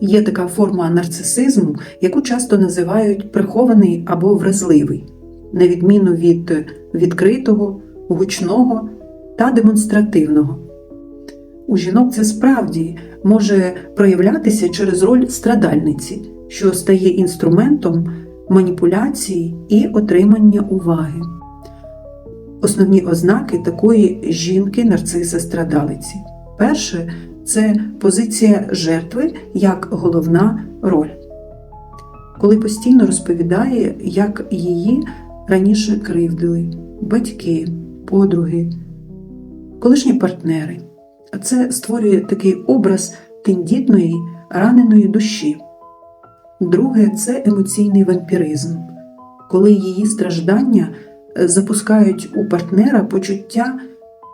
Є така форма нарцисизму, яку часто називають прихований або вразливий, на відміну від відкритого, гучного та демонстративного. У жінок це справді може проявлятися через роль страдальниці, що стає інструментом маніпуляції і отримання уваги. Основні ознаки такої жінки-нарциса-страдалиці. Перше це позиція жертви як головна роль, коли постійно розповідає, як її раніше кривдили батьки, подруги, колишні партнери. Це створює такий образ тендітної, раненої душі. Друге це емоційний вампіризм, коли її страждання запускають у партнера почуття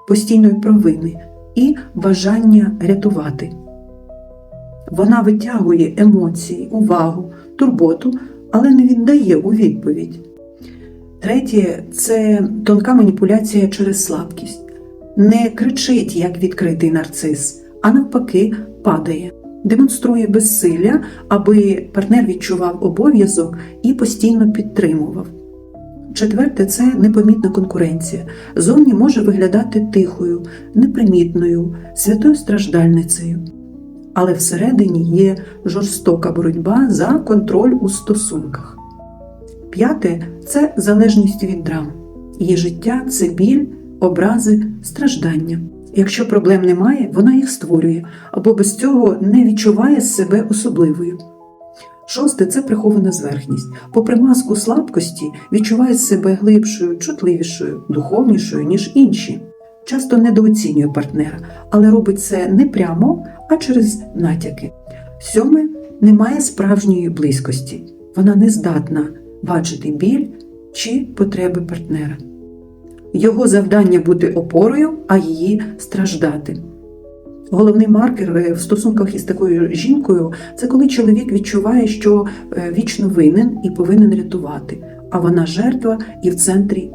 постійної провини і бажання рятувати. Вона витягує емоції, увагу, турботу, але не віддає у відповідь. Третє це тонка маніпуляція через слабкість. Не кричить, як відкритий нарцис, а навпаки, падає, демонструє безсилля, аби партнер відчував обов'язок і постійно підтримував. Четверте це непомітна конкуренція. Зовні може виглядати тихою, непримітною, святою страждальницею. Але всередині є жорстока боротьба за контроль у стосунках. П'яте це залежність від драм. Її життя це біль, образи, страждання. Якщо проблем немає, вона їх створює або без цього не відчуває себе особливою. Шосте це прихована зверхність. Попри маску слабкості, відчуває себе глибшою, чутливішою, духовнішою, ніж інші. Часто недооцінює партнера, але робить це не прямо, а через натяки. Сьоме немає справжньої близькості. Вона не здатна бачити біль чи потреби партнера. Його завдання бути опорою, а її страждати. Головний маркер е, в стосунках із такою жінкою це коли чоловік відчуває, що е, вічно винен і повинен рятувати, а вона жертва і в центрі